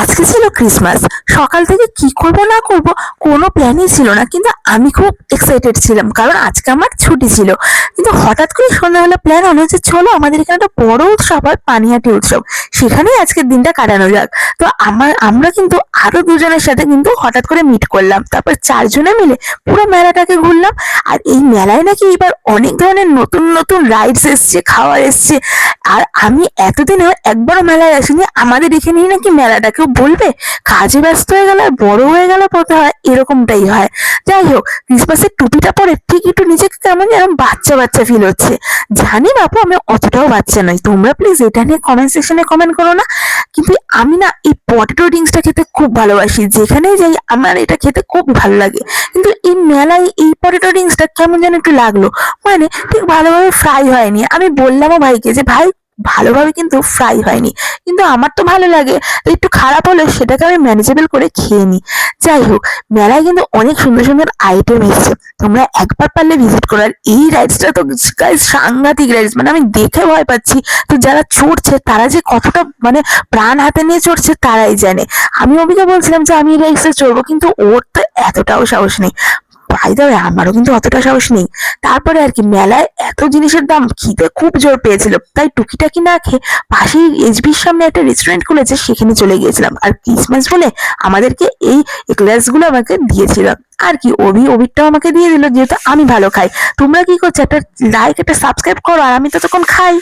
আজকে ছিল ক্রিসমাস সকাল থেকে কি করব না করব কোনো প্ল্যানই ছিল না, কিন্তু আমি খুব এক্সাইটেড ছিলাম, কারণ আজকে আমার ছুটি ছিল। কিন্তু হঠাৎ করে সন্ধ্যাবেলা প্ল্যান হলো যে চলো আমাদের এখানে একটা বড় উৎসব হয়, পানিহাটি উৎসব। সেখানেই আজকের দিনটা কাটানো যাক। তো আমার, আমরা কিন্তু আরও দুজনের সাথে কিন্তু হঠাৎ করে মিট করলাম। তারপর চারজনে মিলে পুরো মেলাটাকে ঘুরলাম। আর এই মেলায় নাকি এবার অনেক ধরনের নতুন নতুন রাইডস এসছে, খাওয়ার এসছে। আর আমি এতদিনে একবারও মেলায় আসিনি। আমাদের এখানেই নাকি মেলাটা কেউ বলবে? কাজে ব্যস্ত হয়ে গেলে আর বড় হয়ে গেলে পথে হয় এরকমটাই হয়। যাই হোক, ক্রিসমাসের টুপিটা পরে ঠিক একটু নিজেকে কেমন যেন বাচ্চা বাচ্চা ফিল হচ্ছে। জানি বাপু, আমি অতটাও বাচ্চা নই। তোমরা প্লিজ এটা নিয়ে কমেন্ট সেকশনে কমেন্ট করো না। কিন্তু আমি না এই পটেটো রিংসটা খেতে খুব ভালোবাসি। যেখানে যাই আমার এটা খেতে খুব ভালো লাগে। কিন্তু এই মেলায় এই পটেটো রিংসটা কেমন যেন একটু লাগল। মানে ঠিক ভালোভাবে ফ্রাই হয়নি। আমি বললামও ভাইকে যে, ভাই ভালোভাবে কিন্তু ফ্রাই হয়নি। কিন্তু আমার তো ভালো লাগে। একটু খারাপ হলে সেটাকে আমি ম্যানেজেবল করে খেয়ে নিই। যাই হোক, মেলায় কিন্তু অনেক সুন্দর সুন্দর আইটেম এসছে। তোমরা একবার পারলে ভিজিট করো আর এই রাইডসটা তো সাংঘাতিক রাইডস মানে আমি দেখে ভয় পাচ্ছি। তো যারা চড়ছে, তারা যে কতটা মানে প্রাণ হাতে নিয়ে চড়ছে, তারাই জানে। আমি অভিকে বলছিলাম যে, আমি এই রাইডসে চড়বো। কিন্তু ওর তো এতটাও সাহস নেই। আমারও কিন্তু অতটা সাহস নেই। তারপরে আর কি মেলায় এত জিনিসের দাম খিদে খুব জোর পেয়েছিল। তাই টুকিটাকি না খেয়ে পাশেই এসবির সামনে একটা রেস্টুরেন্ট খুলেছে, সেখানে চলে গিয়েছিলাম। আর ক্রিসমাস বলে আমাদেরকে এই এক্লাসগুলো আমাকে দিয়েছিল। আর কি, অভি অভিরটাও আমাকে দিয়ে দিল, যেহেতু আমি ভালো খাই। তোমরা কি করছ? একটা লাইক একটা সাবস্ক্রাইব করো, আর আমি তো তখন খাই।